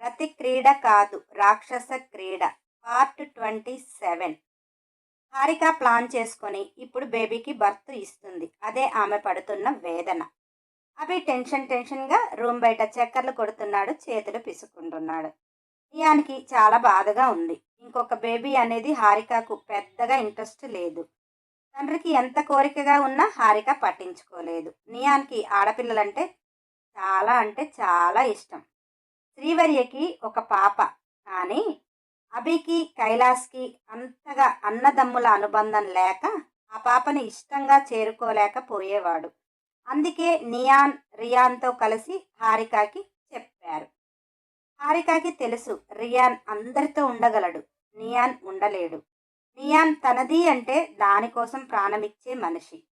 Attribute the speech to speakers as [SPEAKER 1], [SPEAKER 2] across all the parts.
[SPEAKER 1] ప్రతి క్రీడ కాదు రాక్షస క్రీడ. Part twenty seven. Harika plan చేసుకొని ఇప్పుడు బేబీకి బర్త్ ఇస్తుంది. అదే ఆమె పడుతున్న వేదన. అవి టెన్షన్ టెన్షన్గా రూమ్ బయట చక్కర్లు కొడుతున్నాడు చేతులు పిసుకుంటున్నాడు. నియానికి చాలా బాధగా ఉంది. ఇంకొక బేబీ అనేది హారికకు పెద్దగా ఇంట్రెస్ట్ లేదు. తండ్రికి ఎంత కోరికగా ఉన్నా హారిక పట్టించుకోలేదు. నియానికి ఆడపిల్లలంటే చాలా అంటే చాలా ఇష్టం. శ్రీవర్యకి ఒక పాప. కానీ అభికి కైలాస్కి అంతగా అన్నదమ్ముల అనుబంధం లేక ఆ పాపని ఇష్టంగా చేరుకోలేకపోయేవాడు అందుకే నియాన్ రియాన్తో కలిసి హారికాకి చెప్పారు. హారికాకి తెలుసు రియాన్ అందరితో ఉండగలడు. నియాన్ ఉండలేడు. నియాన్ తనది అంటే దానికోసం ప్రాణమిచ్చే మనిషి.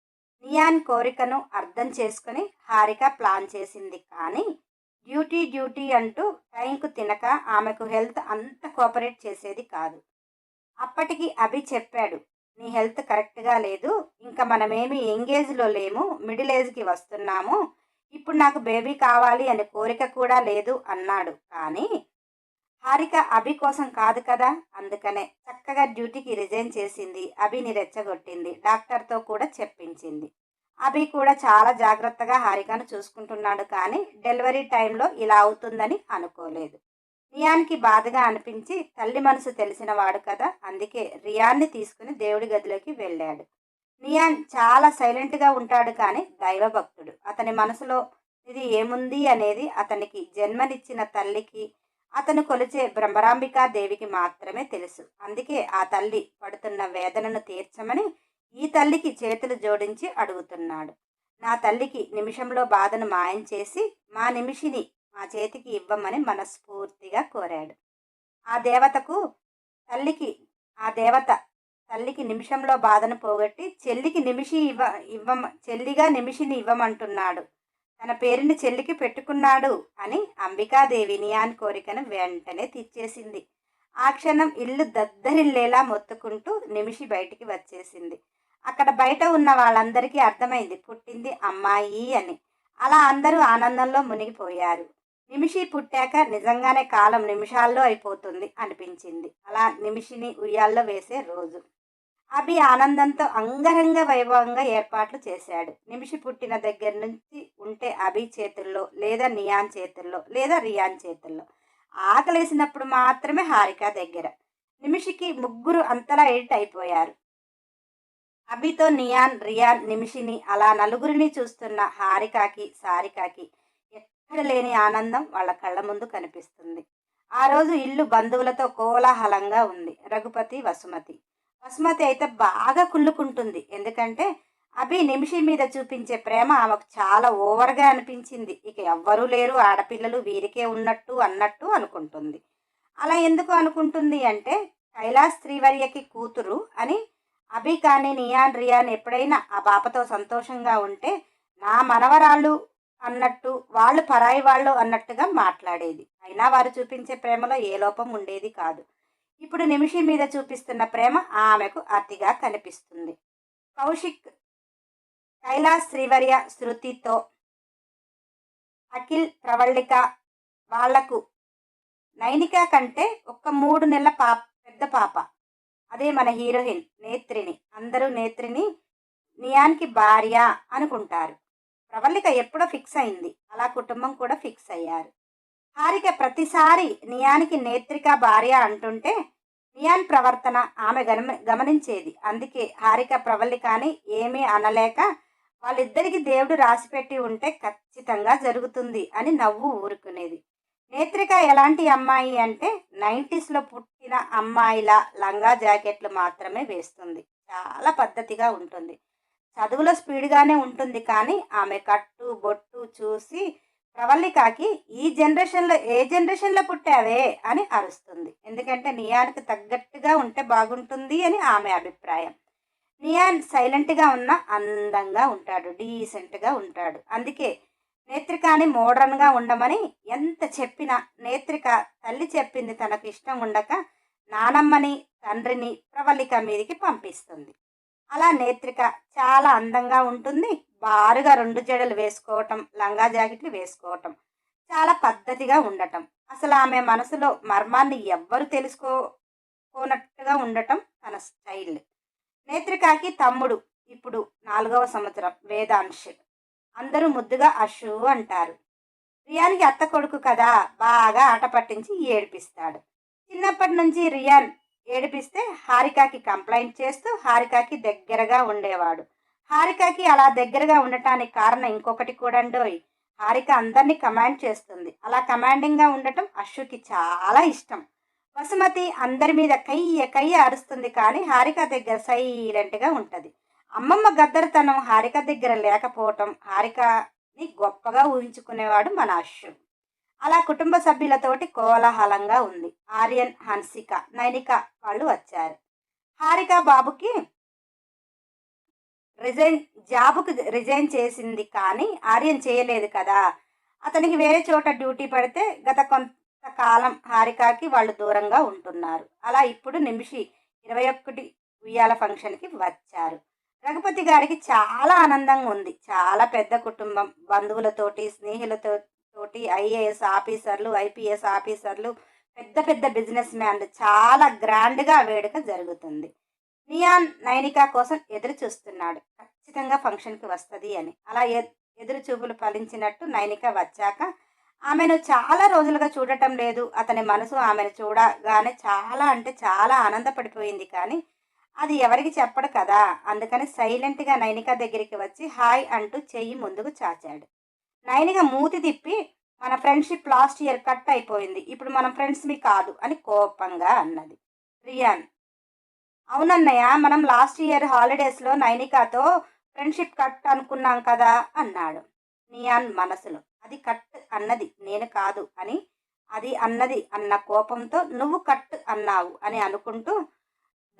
[SPEAKER 1] నియాన్ కోరికను అర్థం చేసుకుని హారిక ప్లాన్ చేసింది. కానీ డ్యూటీ డ్యూటీ అంటూ టైంకు తినక ఆమెకు హెల్త్ అంత కోఆపరేట్ చేసేది కాదు. అప్పటికి అభి చెప్పాడు నీ హెల్త్ కరెక్ట్గా లేదు ఇంకా మనమేమి ఎంగేజ్లో లేము మిడిల్ ఏజ్కి వస్తున్నాము ఇప్పుడు నాకు బేబీ కావాలి అనే కోరిక కూడా లేదు అన్నాడు. కానీ హారిక అభి కోసం కాదు కదా అందుకనే చక్కగా డ్యూటీకి రిజైన్ చేసింది అభిని రెచ్చగొట్టింది డాక్టర్తో కూడా చెప్పించింది. అభి కూడా చాలా జాగ్రత్తగా హారికను చూసుకుంటున్నాడు కానీ డెలివరీ టైంలో ఇలా అవుతుందని అనుకోలేదు. రియాన్కి బాధగా అనిపించి తల్లి మనసు తెలిసిన వాడు కదా అందుకే రియాన్ని తీసుకుని దేవుడి గదిలోకి వెళ్ళాడు. నియాన్ చాలా సైలెంట్గా ఉంటాడు కానీ దైవభక్తుడు. అతని మనసులో ఇది ఏముంది అనేది అతనికి జన్మనిచ్చిన తల్లికి అతను కొలిచే బ్రహ్మరాంబికా దేవికి మాత్రమే తెలుసు. అందుకే ఆ తల్లి పడుతున్న వేదనను తీర్చమని ఈ తల్లికి చేతులు జోడించి అడుగుతున్నాడు. నా తల్లికి నిమిషంలో బాధను మాయం చేసి మా నిమిషిని మా చేతికి ఇవ్వమని మనస్ఫూర్తిగా కోరాడు. ఆ దేవతకు తల్లికి ఆ దేవత తల్లికి నిమిషంలో బాధను పోగొట్టి చెల్లికి నిమిషి ఇవ్వ ఇవ్వ చెల్లిగా నిమిషిని ఇవ్వమంటున్నాడు. తన పేరుని చెల్లికి పెట్టుకున్నాడు అని అంబికాదేవి నియాన్ కోరికను వెంటనే తీర్చేసింది. ఆ క్షణం ఇల్లు దద్దరిల్లేలా మొత్తుకుంటూ నిమిషి బయటికి వచ్చేసింది. అక్కడ బయట ఉన్న వాళ్ళందరికీ అర్థమైంది పుట్టింది అమ్మాయి అని. అలా అందరూ ఆనందంలో మునిగిపోయారు. నిమిషి పుట్టాక నిజంగానే కాలం నిమిషాల్లో అయిపోతుంది అనిపించింది. అలా నిమిషిని ఉయ్యాల్లో వేసే రోజు. అభి ఆనందంతో అంగరంగ వైభవంగా ఏర్పాట్లు చేశాడు. నిమిషి పుట్టిన దగ్గర నుంచి ఉంటే అభి చేతుల్లో లేదా నియాన్ చేతుల్లో లేదా రియాన్ చేతుల్లో. ఆకలేసినప్పుడు మాత్రమే హారిక దగ్గర. నిమిషికి ముగ్గురు అంతలా ఎడిట్ అయిపోయారు. అభితో నియాన్ రియాన్ నిమిషిని అలా నలుగురిని చూస్తున్న హారికాకి సారికాకి ఎక్కడ లేని ఆనందం వాళ్ళ కళ్ళ ముందు కనిపిస్తుంది. ఆ రోజు ఇల్లు బంధువులతో కోలాహలంగా ఉంది. రఘుపతి వసుమతి. వసుమతి అయితే బాగా కుళ్ళుకుంటుంది. ఎందుకంటే అభి నిమిషి మీద చూపించే ప్రేమ ఆమెకు చాలా ఓవర్గా అనిపించింది. ఇక ఎవ్వరూ లేరు ఆడపిల్లలు వీరికే ఉన్నట్టు అన్నట్టు అనుకుంటుంది. అలా ఎందుకు అనుకుంటుంది అంటే కైలాస్ శ్రీవర్యకి కూతురు అని అభి కానీ నియాన్ రియాన్ ఎప్పుడైనా ఆ పాపతో సంతోషంగా ఉంటే నా మనవరాళ్ళు అన్నట్టు వాళ్ళు పరాయి వాళ్ళు అన్నట్టుగా మాట్లాడేది. అయినా వారు చూపించే ప్రేమలో ఏ లోపం ఉండేది కాదు. ఇప్పుడు నిమిషి మీద చూపిస్తున్న ప్రేమ ఆమెకు అతిగా కనిపిస్తుంది. కౌశిక్ కైలాస్ శ్రీవర్య శృతితో అఖిల్ ప్రవళిక వాళ్ళకు నైనిక కంటే ఒక్క మూడు నెలల పాప పెద్ద పాప. అదే మన హీరోయిన్ నేత్రిని. అందరూ నేత్రిని నియాన్కి భార్య అనుకుంటారు. ప్రవళిక ఎప్పుడో ఫిక్స్ అయింది. అలా కుటుంబం కూడా ఫిక్స్ అయ్యారు. హారిక ప్రతిసారి నియానికి నేత్రిక భార్య అంటుంటే నియాన్ ప్రవర్తన ఆమె గమ గమనించేది. అందుకే హారిక ప్రవళికాని ఏమీ అనలేక వాళ్ళిద్దరికి దేవుడు రాసిపెట్టి ఉంటే ఖచ్చితంగా జరుగుతుంది అని నవ్వు ఊరుకునేది. నేత్రిక ఎలాంటి అమ్మాయి అంటే నైంటీస్లో పుట్టిన అమ్మాయిల లంగా జాకెట్లు మాత్రమే వేస్తుంది. చాలా పద్ధతిగా ఉంటుంది. చదువులో స్పీడ్గానే ఉంటుంది కానీ ఆమె కట్టు బొట్టు చూసి ప్రవల్లికాకి ఈ జనరేషన్లో ఏ జనరేషన్లో పుట్టావే అని అరుస్తుంది. ఎందుకంటే నియాన్కి తగ్గట్టుగా ఉంటే బాగుంటుంది అని ఆమె అభిప్రాయం. నియాన్ సైలెంట్గా ఉన్న అందంగా ఉంటాడు డీసెంట్గా ఉంటాడు. అందుకే నేత్రికాని మోడర్న్గా ఉండమని ఎంత చెప్పినా నేత్రిక తల్లి చెప్పింది తనకు ఇష్టం ఉండక నానమ్మని తండ్రిని ప్రవళిక మీదికి పంపిస్తుంది. అలా నేత్రిక చాలా అందంగా ఉంటుంది. బారుగా రెండు జడలు వేసుకోవటం లంగా జాకెట్లు వేసుకోవటం చాలా పద్ధతిగా ఉండటం. అసలు ఆమె మనసులో మర్మాన్ని ఎవ్వరు తెలుసుకోనట్టుగా ఉండటం తన స్టైల్. నేత్రికాకి తమ్ముడు ఇప్పుడు నాలుగవ సంవత్సరం వేదాంశ్ అందరూ ముద్దుగా అషు అంటారు. రియాన్కి అత్త కొడుకు కదా బాగా ఆట పట్టించి ఏడిపిస్తాడు. చిన్నప్పటి నుంచి రియాన్ ఏడిపిస్తే హారికాకి కంప్లైంట్ చేస్తూ హారికాకి దగ్గరగా ఉండేవాడు. హారికాకి అలా దగ్గరగా ఉండటానికి కారణం ఇంకొకటి కూడండోయ్ హారిక అందరినీ కమాండ్ చేస్తుంది. అలా కమాండింగ్గా ఉండటం అశ్వుకి చాలా ఇష్టం. వసుమతి అందరి మీద కయ్య కయ్య అరుస్తుంది కానీ హారిక దగ్గర సైలెంట్గా ఉంటుంది. అమ్మమ్మ గద్దరతనం హారిక దగ్గర లేకపోవటం హారికని గొప్పగా ఊహించుకునేవాడు మన అశ్వు అలా కుటుంబ సభ్యులతోటి కోలాహలంగా ఉంది. ఆర్యన్ హన్సిక నైనిక వాళ్ళు వచ్చారు. హారిక బాబుకి రిజైన్ జాబుకు రిజైన్ చేసింది కానీ ఆర్యన్ చేయలేదు కదా. అతనికి వేరే చోట డ్యూటీ పడితే గత కొంతకాలం హారికకి వాళ్ళు దూరంగా ఉంటున్నారు. అలా ఇప్పుడు నిమిషి ఇరవై ఒక్కటి ఉయ్యాల ఫంక్షన్కి వచ్చారు. రఘుపతి గారికి చాలా ఆనందంగా ఉంది. చాలా పెద్ద కుటుంబం. బంధువులతోటి స్నేహితులతో తోటి ఐఏఎస్ ఆఫీసర్లు ఐపీఎస్ ఆఫీసర్లు పెద్ద పెద్ద బిజినెస్ మ్యాన్లు. చాలా గ్రాండ్గా వేడుక జరుగుతుంది. నియాన్ నైనిక కోసం ఎదురు చూస్తున్నాడు. ఖచ్చితంగా ఫంక్షన్కి వస్తుంది అని. అలా ఎ- ఎదురు చూపులు ఫలించినట్టు నైనిక వచ్చాక ఆమెను చాలా రోజులుగా చూడటం లేదు. అతని మనసు ఆమెను చూడగానే చాలా అంటే చాలా ఆనందపడిపోయింది కానీ అది ఎవరికి చెప్పడు కదా. అందుకని సైలెంట్గా నైనిక దగ్గరికి వచ్చి హాయ్ అంటూ చెయ్యి ముందుకు చాచాడు. నైనిక మూతి తిప్పి మన ఫ్రెండ్షిప్ లాస్ట్ ఇయర్ కట్ అయిపోయింది. ఇప్పుడు మనం ఫ్రెండ్స్ మీ కాదు అని కోపంగా అన్నది. రియాన్. అవునన్నయ్య మనం లాస్ట్ ఇయర్ హాలిడేస్లో నైనికాతో ఫ్రెండ్షిప్ కట్ అనుకున్నాం కదా అన్నాడు. నియాన్ మనసులో. అది కట్ అన్నది నేను కాదు అని అది అన్నది అన్న కోపంతో నువ్వు కట్ అన్నావు అని అనుకుంటూ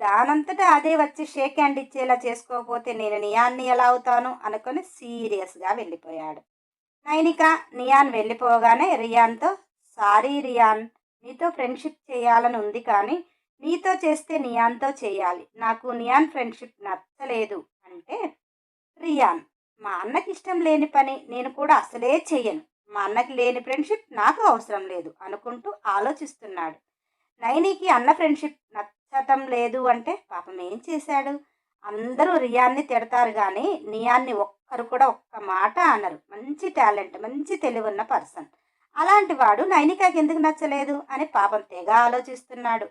[SPEAKER 1] దానంతటా అదే వచ్చి షేక్ హ్యాండ్ ఇచ్చేలా చేసుకోకపోతే నేను నియాన్ని ఎలా అవుతాను అనుకొని సీరియస్గా వెళ్ళిపోయాడు. నైనిక నియాన్ వెళ్ళిపోగానే రియాన్తో సారీ రియాన్ నీతో ఫ్రెండ్షిప్ చేయాలని ఉంది కానీ నీతో చేస్తే నియాన్తో చేయాలి. నాకు నియాన్ ఫ్రెండ్షిప్ నచ్చలేదు అంటే రియాన్ మా అన్నకి ఇష్టం లేని పని నేను కూడా అసలే చెయ్యను. మా అన్నకి లేని ఫ్రెండ్షిప్ నాకు అవసరం లేదు అనుకుంటూ ఆలోచిస్తున్నాడు. నైనికి అన్న ఫ్రెండ్షిప్ చట్టం లేదు అంటే పాపం ఏం చేశాడు? అందరూ రియాన్ని తిడతారు కానీ నియాన్ని ఒక్కరు కూడా ఒక్క మాట అనరు. మంచి టాలెంట్ మంచి తెలివున్న పర్సన్. అలాంటి వాడు నైనికాకి ఎందుకు నచ్చలేదు అని పాపం తెగ ఆలోచిస్తున్నాడు.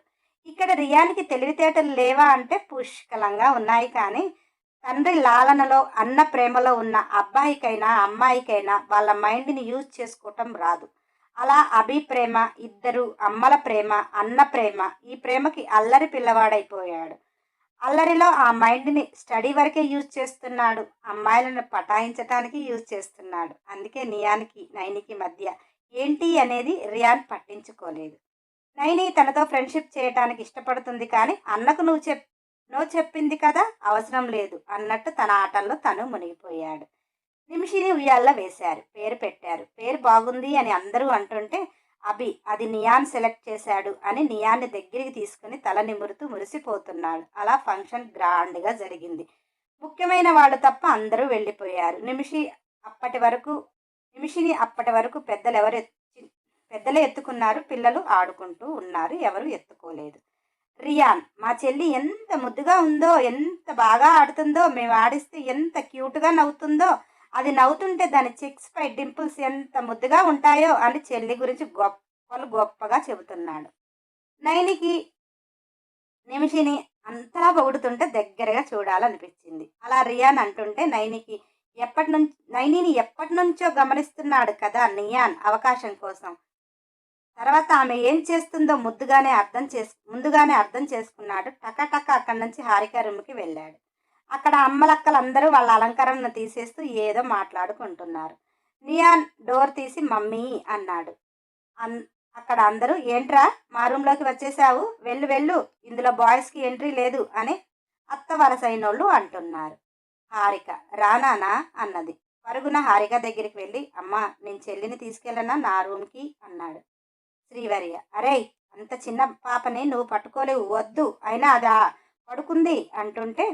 [SPEAKER 1] ఇక్కడ రియానికి తెలివితేటలు లేవా అంటే పుష్కలంగా ఉన్నాయి కానీ తండ్రి లాలనలో అన్న ప్రేమలో ఉన్న అబ్బాయికైనా అమ్మాయికైనా వాళ్ళ మైండ్ని యూజ్ చేసుకోవటం రాదు. అలా అభి ప్రేమ ఇద్దరు అమ్మల ప్రేమ అన్న ప్రేమ ఈ ప్రేమకి అల్లరి పిల్లవాడైపోయాడు. అల్లరిలో ఆ మైండ్ని స్టడీ వరకే యూజ్ చేస్తున్నాడు. అమ్మాయిలను పటాయించటానికి యూజ్ చేస్తున్నాడు. అందుకే నియానికి నైనికి మధ్య ఏంటి అనేది రియాన్ పట్టించుకోలేదు. నైని తనతో ఫ్రెండ్షిప్ చేయటానికి ఇష్టపడుతుంది కానీ అన్నకు నువ్వు చెప్ నువ్వు చెప్పింది కదా అవసరం లేదు అన్నట్టు తన ఆటల్లో తను మునిగిపోయాడు. నిమిషిని ఉయ్యాల్లో వేశారు. పేరు పెట్టారు. పేరు బాగుంది అని అందరూ అంటుంటే అభి అది నియాన్ సెలెక్ట్ చేశాడు అని నియాన్ని దగ్గరికి తీసుకుని తల నిమురుతూ మురిసిపోతున్నాడు. అలా ఫంక్షన్ గ్రాండ్గా జరిగింది. ముఖ్యమైన వాడు తప్ప అందరూ వెళ్ళిపోయారు. నిమిషి అప్పటి వరకు నిమిషిని అప్పటి వరకు పెద్దలు ఎవరు పెద్దలే ఎత్తుకున్నారు. పిల్లలు ఆడుకుంటూ ఉన్నారు. ఎవరు ఎత్తుకోలేదు. రియాన్ మా చెల్లి ఎంత ముద్దుగా ఉందో ఎంత బాగా ఆడుతుందో మేము ఆడిస్తే ఎంత క్యూట్గా నవ్వుతుందో అది నవ్వుతుంటే దాని చెక్స్ పై డింపుల్స్ ఎంత ముద్దుగా ఉంటాయో అని చెల్లి గురించి గొప్పలు గొప్పగా చెబుతున్నాడు. నైనికి నిమిషిని అంతలా పొగుడుతుంటే దగ్గరగా చూడాలనిపించింది. అలా రియాన్ అంటుంటే నైనికి ఎప్పటి నుంచి నైనిని ఎప్పటి నుంచో గమనిస్తున్నాడు కదా నియాన్ అవకాశం కోసం. తర్వాత ఆమె ఏం చేస్తుందో ముద్దుగానే అర్థం చేసు ముందుగానే అర్థం చేసుకున్నాడు. టకటక అక్కడి నుంచి హారిక రూమ్కి వెళ్ళాడు. అక్కడ అమ్మలక్కలందరూ వాళ్ళ అలంకరణను తీసేస్తూ ఏదో మాట్లాడుకుంటున్నారు. నియాన్ డోర్ తీసి మమ్మీ అన్నాడు. అన్ అక్కడ అందరూ ఏంట్రా మా రూమ్లోకి వచ్చేసావు? వెళ్ళు వెళ్ళు ఇందులో బాయ్స్కి ఎంట్రీ లేదు అని అత్త వరసైనోళ్ళు అంటున్నారు. హారిక రానానా అన్నది. పరుగున హారిక దగ్గరికి వెళ్ళి అమ్మా నేను చెల్లిని తీసుకెళ్ళనా నా రూమ్కి? అన్నాడు. శ్రీవర్య అరే అంత చిన్న పాపని నువ్వు పట్టుకోలేవు వద్దు అయినా అది పడుకుంది అంటుంటే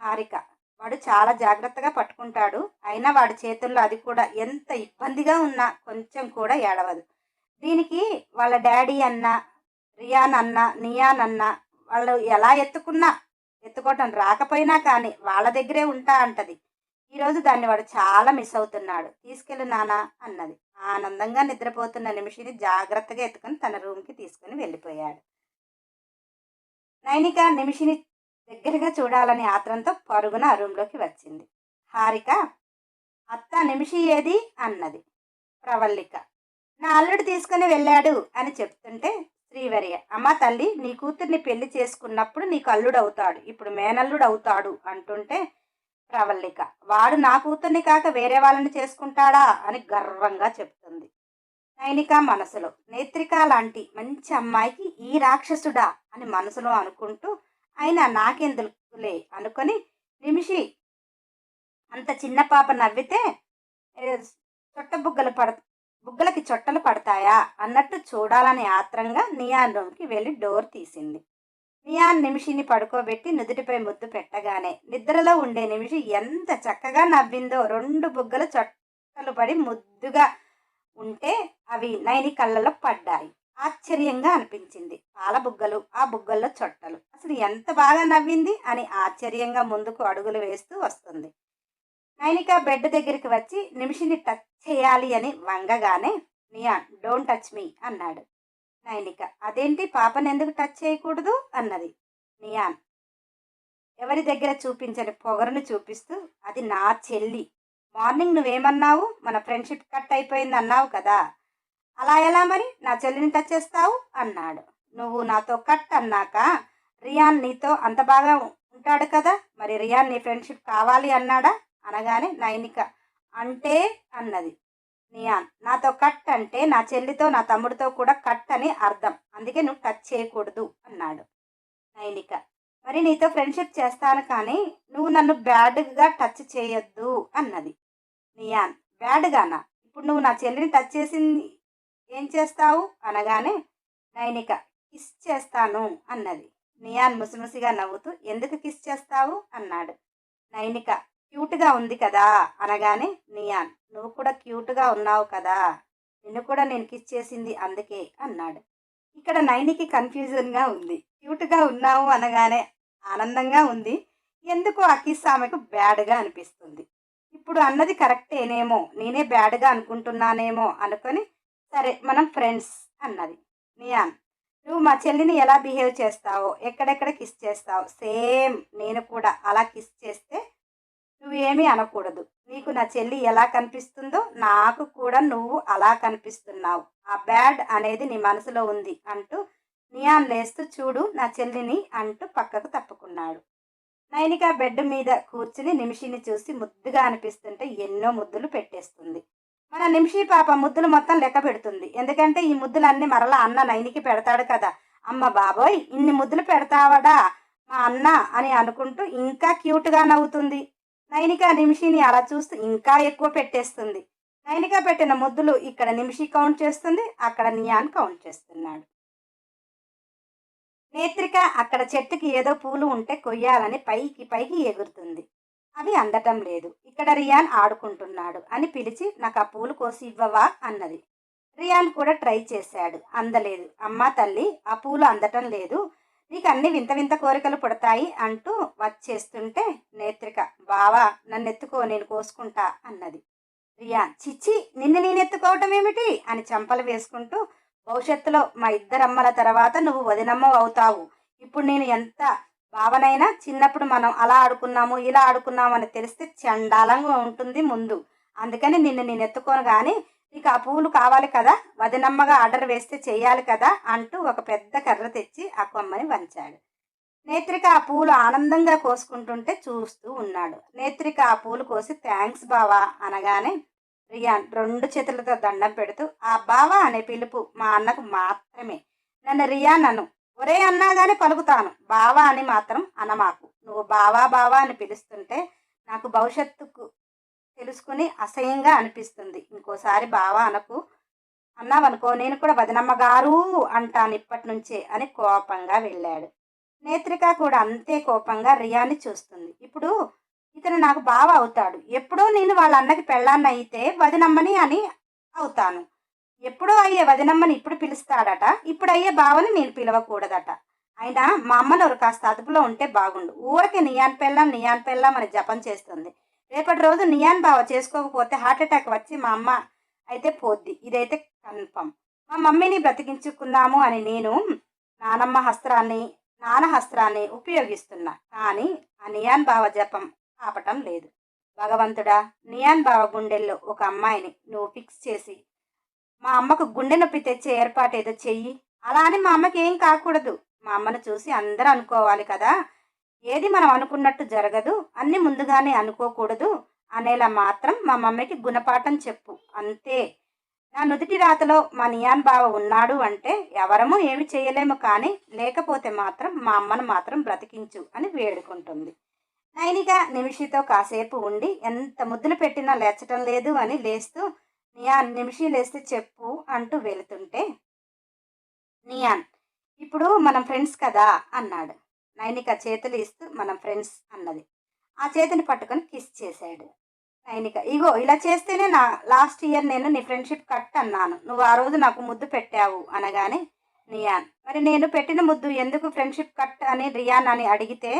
[SPEAKER 1] హారిక. వాడు చాలా జాగ్రత్తగా పట్టుకుంటాడు. అయినా వాడి చేతుల్లో అది కూడా ఎంత ఇబ్బందిగా ఉన్నా కొంచెం కూడా ఏడవదు. దీనికి వాళ్ళ డాడీ అన్న రియాన్ అన్న నియాన్ అన్న వాళ్ళు ఎలా ఎత్తుకున్నా ఎత్తుకోవటం రాకపోయినా కానీ వాళ్ళ దగ్గరే ఉంటా అంటది. ఈరోజు దాన్ని వాడు చాలా మిస్ అవుతున్నాడు. తీసుకెళ్ళు నానా అన్నది. ఆనందంగా నిద్రపోతున్న నిమిషిని జాగ్రత్తగా ఎత్తుకొని తన రూమ్కి తీసుకుని వెళ్ళిపోయాడు. నైనిక నిమిషిని దగ్గరగా చూడాలని ఆత్రంతో పరుగున ఆ రూమ్లోకి వచ్చింది. హారిక అత్త నిమిషి ఏది? అన్నది. ప్రవల్లిక నా అల్లుడు తీసుకుని వెళ్ళాడు అని చెప్తుంటే శ్రీవర్య అమ్మ తల్లి నీ కూతుర్ని పెళ్ళి చేసుకున్నప్పుడు నీకు అల్లుడు అవుతాడు ఇప్పుడు మేనల్లుడు అవుతాడు అంటుంటే ప్రవల్లిక వాడు నా కూతుర్ని కాక వేరే వాళ్ళని చేసుకుంటాడా? అని గర్వంగా చెప్తుంది. నైనిక మనసులో నేత్రిక లాంటి మంచి అమ్మాయికి ఈ రాక్షసుడా? అని మనసులో అనుకుంటూ అయినా నాకెందుకులే? అనుకొని నిమిషి అంత చిన్న పాప నవ్వితే చుట్ట బుగ్గలు పడ బుగ్గలకి చుట్టలు పడతాయా? అన్నట్టు చూడాలని ఆత్రంగా నియాన్ రూమ్కి వెళ్ళి డోర్ తీసింది. నియాన్ నిమిషిని పడుకోబెట్టి నుదుటిపై ముద్దు పెట్టగానే నిద్రలో ఉండే నిమిషి ఎంత చక్కగా నవ్విందో రెండు బుగ్గలు చొట్టలు పడి ముద్దుగా ఉంటే అవి నైని కళ్ళలో పడ్డాయి. ఆశ్చర్యంగా అనిపించింది. పాల బుగ్గలు ఆ బుగ్గల్లో చొట్టలు. అసలు ఎంత బాగా నవ్వింది అని ఆశ్చర్యంగా ముందుకు అడుగులు వేస్తూ వస్తుంది. నైనిక బెడ్ దగ్గరికి వచ్చి నిమిషిని టచ్ చేయాలి అని వంగగానే నియాన్ డోంట్ టచ్ మీ అన్నాడు. నైనిక అదేంటి? పాపని ఎందుకు టచ్ చేయకూడదు? అన్నది. నియాన్ ఎవరి దగ్గర చూపించని పొగరును చూపిస్తూ అది నా చెల్లి. మార్నింగ్ నువ్వేమన్నావు? మన ఫ్రెండ్షిప్ కట్ అయిపోయింది అన్నావు కదా. అలా ఎలా మరి? నా చెల్లిని టచ్ చేస్తావు? అన్నాడు. నువ్వు నాతో కట్ అన్నాక రియాన్ నీతో అంత బాగా ఉంటాడు కదా? మరి రియాన్ నీ ఫ్రెండ్షిప్ కావాలి అన్నాడా? అనగానే నైనిక అంటే అన్నది. నియాన్ నాతో కట్ అంటే నా చెల్లితో నా తమ్ముడితో కూడా కట్ అని అర్థం. అందుకే నువ్వు టచ్ చేయకూడదు అన్నాడు. నైనిక మరి నీతో ఫ్రెండ్షిప్ చేస్తాను కానీ నువ్వు నన్ను బ్యాడ్గా టచ్ చేయొద్దు అన్నది. నియాన్ బ్యాడ్గానా? ఇప్పుడు నువ్వు నా చెల్లిని టచ్ చేసింది ఏం చేస్తావు? అనగానే నైనిక కిస్ చేస్తాను అన్నది. నియాన్ ముసిముసిగా నవ్వుతూ ఎందుకు కిస్ చేస్తావు? అన్నాడు. నైనిక క్యూట్గా ఉంది కదా? అనగానే నియాన్ నువ్వు కూడా క్యూట్గా ఉన్నావు కదా? నిన్ను కూడా నేను కిస్ చేసింది అందుకే అన్నాడు. ఇక్కడ నైనికి కన్ఫ్యూజన్గా ఉంది. క్యూట్గా ఉన్నావు అనగానే ఆనందంగా ఉంది. ఎందుకు ఆ కిస్ ఆమెకు బ్యాడ్గా అనిపిస్తుంది? ఇప్పుడు అన్నది కరెక్టేనేమో నేనే బ్యాడ్గా అనుకుంటున్నానేమో అనుకొని సరే మనం ఫ్రెండ్స్ అన్నది. నియాన్ నువ్వు మా చెల్లిని ఎలా బిహేవ్ చేస్తావో ఎక్కడెక్కడ కిస్ చేస్తావు సేమ్ నేను కూడా అలా కిస్ చేస్తే నువ్వేమీ అనకూడదు. నీకు నా చెల్లి ఎలా కనిపిస్తుందో నాకు కూడా నువ్వు అలా కనిపిస్తున్నావు. ఆ బ్యాడ్ అనేది నీ మనసులో ఉంది అంటూ నియాన్ లేస్తూ చూడు నా చెల్లిని అంటూ పక్కకు తప్పుకున్నాడు. నైనిక బెడ్ మీద కూర్చుని నిమిషిని చూసి ముద్దుగా అనిపిస్తుంటే ఎన్నో ముద్దులు పెట్టేస్తుంది. మన నిమిషి పాప ముద్దులు మొత్తం లెక్క పెడుతుంది. ఎందుకంటే ఈ ముద్దులన్నీ మరలా అన్న నైనికి పెడతాడు కదా. అమ్మ బాబోయ్ ఇన్ని ముద్దులు పెడతావడా మా అన్న అని అనుకుంటూ ఇంకా క్యూట్గా నవ్వుతుంది. నైనిక నిమిషిని అలా చూస్తూ ఇంకా ఎక్కువ పెట్టేస్తుంది. నైనిక పెట్టిన ముద్దులు ఇక్కడ నిమిషి కౌంట్ చేస్తుంది అక్కడ నియాన్ కౌంట్ చేస్తున్నాడు. నేత్రిక అక్కడ చెట్టుకి ఏదో పూలు ఉంటే కొయ్యాలని పైకి పైకి ఎగురుతుంది. అవి అందటం లేదు. ఇక్కడ రియాన్ ఆడుకుంటున్నాడు అని పిలిచి నాకు ఆ పూలు కోసి ఇవ్వవా? అన్నది. రియాన్ కూడా ట్రై చేశాడు. అందలేదు. అమ్మా తల్లి ఆ పూలు అందటం లేదు. నీకు అన్ని వింత వింత కోరికలు పుడతాయి అంటూ వచ్చేస్తుంటే నేత్రిక బావా నన్ను ఎత్తుకో నేను కోసుకుంటా అన్నది. రియాన్ చిచ్చి నిన్ను నేను ఎత్తుకోవటం ఏమిటి? అని చంపలు వేసుకుంటూ భవిష్యత్తులో మా ఇద్దరమ్మల తర్వాత నువ్వు వదినమ్మ అవుతావు. ఇప్పుడు నేను ఎంత భావనైనా చిన్నప్పుడు మనం అలా ఆడుకున్నాము ఇలా ఆడుకున్నాము అని తెలిస్తే చండాలంగా ఉంటుంది ముందు. అందుకని నిన్ను నేను ఎత్తుకోను కానీ నీకు ఆ పువ్వులు కావాలి కదా వదినమ్మగా ఆర్డర్ వేస్తే చేయాలి కదా అంటూ ఒక పెద్ద కర్ర తెచ్చి ఆ కొమ్మని వంచాడు. నేత్రిక ఆ పూలు ఆనందంగా కోసుకుంటుంటే చూస్తూ ఉన్నాడు. నేత్రిక ఆ పూలు కోసి థ్యాంక్స్ బావా అనగానే రియాన్ రెండు చేతులతో దండం పెడుతూ ఆ బావా అనే పిలుపు మా అన్నకు మాత్రమే. నన్ను రియాన్ అను ఒరే అన్నా కానీ పలుకుతాను. బావా అని మాత్రం అనమాకు. నువ్వు బావా బావా అని పిలుస్తుంటే నాకు భవిష్యత్తుకు తెలుసుకుని అసహ్యంగా అనిపిస్తుంది. ఇంకోసారి బావా అనకు. అన్నావనుకో నేను కూడా వదినమ్మ గారు అంటాను ఇప్పటి నుంచే అని కోపంగా వెళ్ళాడు. నేత్రిక కూడా అంతే కోపంగా రియాని చూస్తుంది. ఇప్పుడు ఇతను నాకు బావ అవుతాడు. ఎప్పుడో నేను వాళ్ళ అన్నకి పెళ్ళాన్ని అయితే వదినమ్మని అని అవుతాను. ఎప్పుడో అయ్యే వదినమ్మని ఇప్పుడు పిలుస్తాడట. ఇప్పుడు అయ్యే బావని నేను పిలవకూడదట. అయినా మా అమ్మనోరు కాస్త అదుపులో ఉంటే బాగుండు. ఊరికే నియాన్ పెళ్ళాం నియాన్ పెళ్ళాం అని జపం చేస్తుంది. రేపటి రోజు నియాన్ బావ చేసుకోకపోతే హార్ట్ అటాక్ వచ్చి మా అమ్మ అయితే పోద్ది. ఇదైతే కన్ఫర్మ్. మా మమ్మీని బ్రతికించుకుందాము అని నేను నానమ్మ హస్త్రాన్ని నాన్న హస్త్రాన్ని ఉపయోగిస్తున్నా. కానీ ఆ నియాన్ బావ జపం ఆపటం లేదు. భగవంతుడా నియాన్ బావ గుండెల్లో ఒక అమ్మాయిని నువ్వు ఫిక్స్ చేసి మా అమ్మకు గుండె నొప్పి తెచ్చే ఏర్పాటు ఏదో చెయ్యి. అలా అని మా అమ్మకి ఏం కాకూడదు. మా అమ్మను చూసి అందరూ అనుకోవాలి కదా. ఏది మనం అనుకున్నట్టు జరగదు. అన్ని ముందుగానే అనుకోకూడదు అనేలా మాత్రం మా మమ్మీకి గుణపాఠం చెప్పు. అంతే. నా నుదుటి రాతలో మా నియాన్ బావ ఉన్నాడు అంటే ఎవరము ఏమి చేయలేము కానీ లేకపోతే మాత్రం మా అమ్మను మాత్రం బ్రతికించు అని వేడుకుంటుంది. నైనిగా నిమిషితో కాసేపు ఉండి ఎంత ముద్దులు పెట్టినా లేచటం లేదు అని లేస్తూ నియాన్ నిమిషం లేస్తే చెప్పు అంటూ వెళుతుంటే నియాన్ ఇప్పుడు మనం ఫ్రెండ్స్ కదా అన్నాడు. నైనిక చేతులు ఇస్తూ మనం ఫ్రెండ్స్ అన్నది. ఆ చేతిని పట్టుకొని కిస్ చేశాడు. నైనిక ఇగో ఇలా చేస్తేనే నా లాస్ట్ ఇయర్ నేను నీ ఫ్రెండ్షిప్ కట్ అన్నాను. నువ్వు ఆ రోజు నాకు ముద్దు పెట్టావు అనగానే నియాన్ మరి నేను పెట్టిన ముద్దు ఎందుకు ఫ్రెండ్షిప్ కట్ అని రియాన్ అని అడిగితే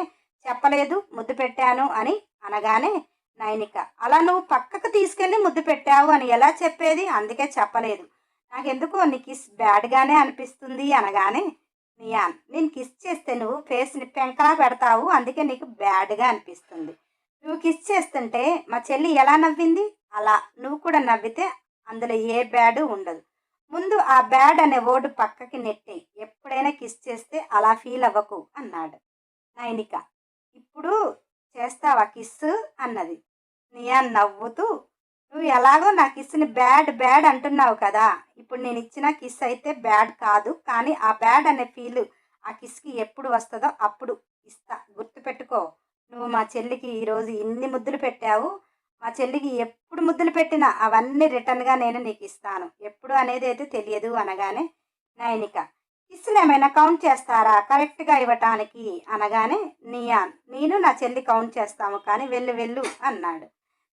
[SPEAKER 1] చెప్పలేదు ముద్దు పెట్టాను అని అనగానే నైనిక. అలా నువ్వు పక్కకు తీసుకెళ్ళి ముద్దు పెట్టావు అని ఎలా చెప్పేది? అందుకే చెప్పలేదు. నాకెందుకో నీ కిస్ బ్యాడ్గానే అనిపిస్తుంది అనగానే నియాన్ నేను కిస్ చేస్తే నువ్వు ఫేస్ని పెంకలా పెడతావు అందుకే నీకు బ్యాడ్గా అనిపిస్తుంది. నువ్వు కిస్ చేస్తుంటే మా చెల్లి ఎలా నవ్వింది? అలా. నువ్వు కూడా నవ్వితే అందులో ఏ బ్యాడ్ ఉండదు. ముందు ఆ బ్యాడ్ అనే ఓడు పక్కకి నెట్టి. ఎప్పుడైనా కిస్ చేస్తే అలా ఫీల్ అవ్వకు అన్నాడు. నైనిక ఇప్పుడు చేస్తావా కిస్? అన్నది. నియాన్ నవ్వుతూ నువ్వు ఎలాగో నా కిస్ని బ్యాడ్ బ్యాడ్ అంటున్నావు కదా. ఇప్పుడు నేను ఇచ్చిన కిస్ అయితే బ్యాడ్ కాదు. కానీ ఆ బ్యాడ్ అనే ఫీల్ ఆ కిస్కి ఎప్పుడు వస్తుందో అప్పుడు ఇస్తా. గుర్తుపెట్టుకో నువ్వు మా చెల్లికి ఈరోజు ఇన్ని ముద్దులు పెట్టావు. మా చెల్లికి ఎప్పుడు ముద్దులు పెట్టినా అవన్నీ రిటర్న్గా నేను నీకు ఇస్తాను. ఎప్పుడు అనేది అయితే తెలియదు అనగానే నయనిక కిస్సులు ఏమైనా కౌంట్ చేస్తారా? కరెక్ట్గా ఇవ్వటానికి. అనగానే నియాన్ నేను నా చెల్లి కౌంట్ చేస్తాము. కానీ వెళ్ళు వెళ్ళు అన్నాడు.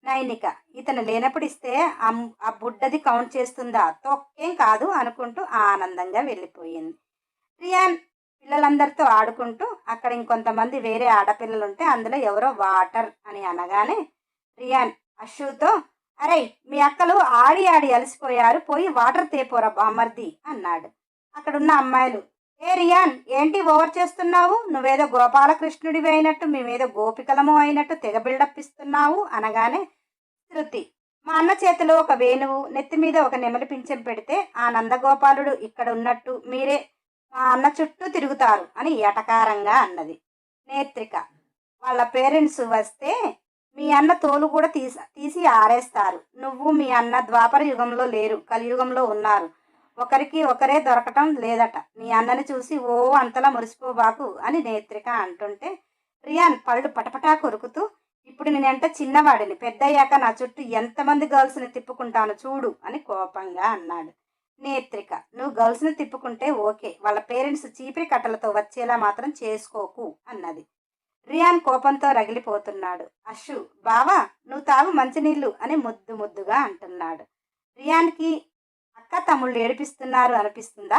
[SPEAKER 1] నైనిక ఇతను లేనప్పుడు ఇస్తే ఆ బుడ్డది కౌంట్ చేస్తుందా? తొక్కేం కాదు అనుకుంటూ ఆనందంగా వెళ్ళిపోయింది. రియాన్ పిల్లలందరితో ఆడుకుంటూ అక్కడ ఇంకొంతమంది వేరే ఆడపిల్లలు ఉంటే అందులో ఎవరో వాటర్ అని అనగానే రియాన్ అశుతో అరే మీ అక్కలు ఆడి ఆడి అలసిపోయారు పోయి వాటర్ తేపోరా బామర్ది అన్నాడు. అక్కడున్న అమ్మాయిలు ఏ రియాన్ ఏంటి ఓవర్ చేస్తున్నావు? నువ్వేదో గోపాలకృష్ణుడివి అయినట్టు మేమేదో గోపికలము అయినట్టు తెగ బిల్డప్ ఇస్తున్నావు అనగానే శృతి. మా అన్న చేతిలో ఒక వేణువు నెత్తి మీద ఒక నెమలి పింఛం పెడితే ఆ నందగోపాలుడు ఇక్కడ ఉన్నట్టు మీరే మా అన్న చుట్టూ తిరుగుతారు అని ఎటకారంగా అన్నది. నేత్రిక. వాళ్ళ పేరెంట్స్ వస్తే మీ అన్న తోలు కూడా తీసి తీసి ఆరేస్తారు. నువ్వు మీ అన్న ద్వాపర యుగంలో లేరు కలియుగంలో ఉన్నారు. ఒకరికి ఒకరే దొరకటం లేదట. మీ అన్నని చూసి ఓ అంతలా మురిసిపోబాకు అని నేత్రిక అంటుంటే రియాన్ పళ్ళు పటపటా కొరుకుతూ ఇప్పుడు నేనంట చిన్నవాడిని పెద్దయ్యాక నా చుట్టూ ఎంతమంది గర్ల్స్ని తిప్పుకుంటాను చూడు అని కోపంగా అన్నాడు. నేత్రిక నువ్వు గర్ల్స్ని తిప్పుకుంటే ఓకే వాళ్ళ పేరెంట్స్ చీపిరి కట్టలతో వచ్చేలా మాత్రం చేసుకోకు అన్నది. రియాన్ కోపంతో రగిలిపోతున్నాడు. అషు బావా నువ్వు తాగు మంచినీళ్ళు అని ముద్దు ముద్దుగా అంటున్నాడు. రియాన్కి అక్క తమ్ముళ్ళు ఏడిపిస్తున్నారు అనిపిస్తుందా?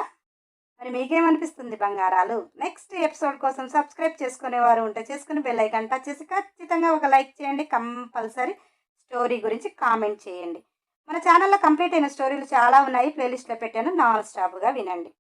[SPEAKER 1] మరి మీకేమనిపిస్తుంది బంగారాలు? నెక్స్ట్ ఎపిసోడ్ కోసం సబ్స్క్రైబ్ చేసుకునేవారు ఉంటే చేసుకుని బెల్ ఐకాన్ టచ్ చేసి ఖచ్చితంగా ఒక లైక్ చేయండి. కంపల్సరీ స్టోరీ గురించి కామెంట్ చేయండి. మన ఛానల్లో కంప్లీట్ అయిన స్టోరీలు చాలా ఉన్నాయి. ప్లేలిస్ట్లో పెట్టాను. నాన్ స్టాప్గా వినండి.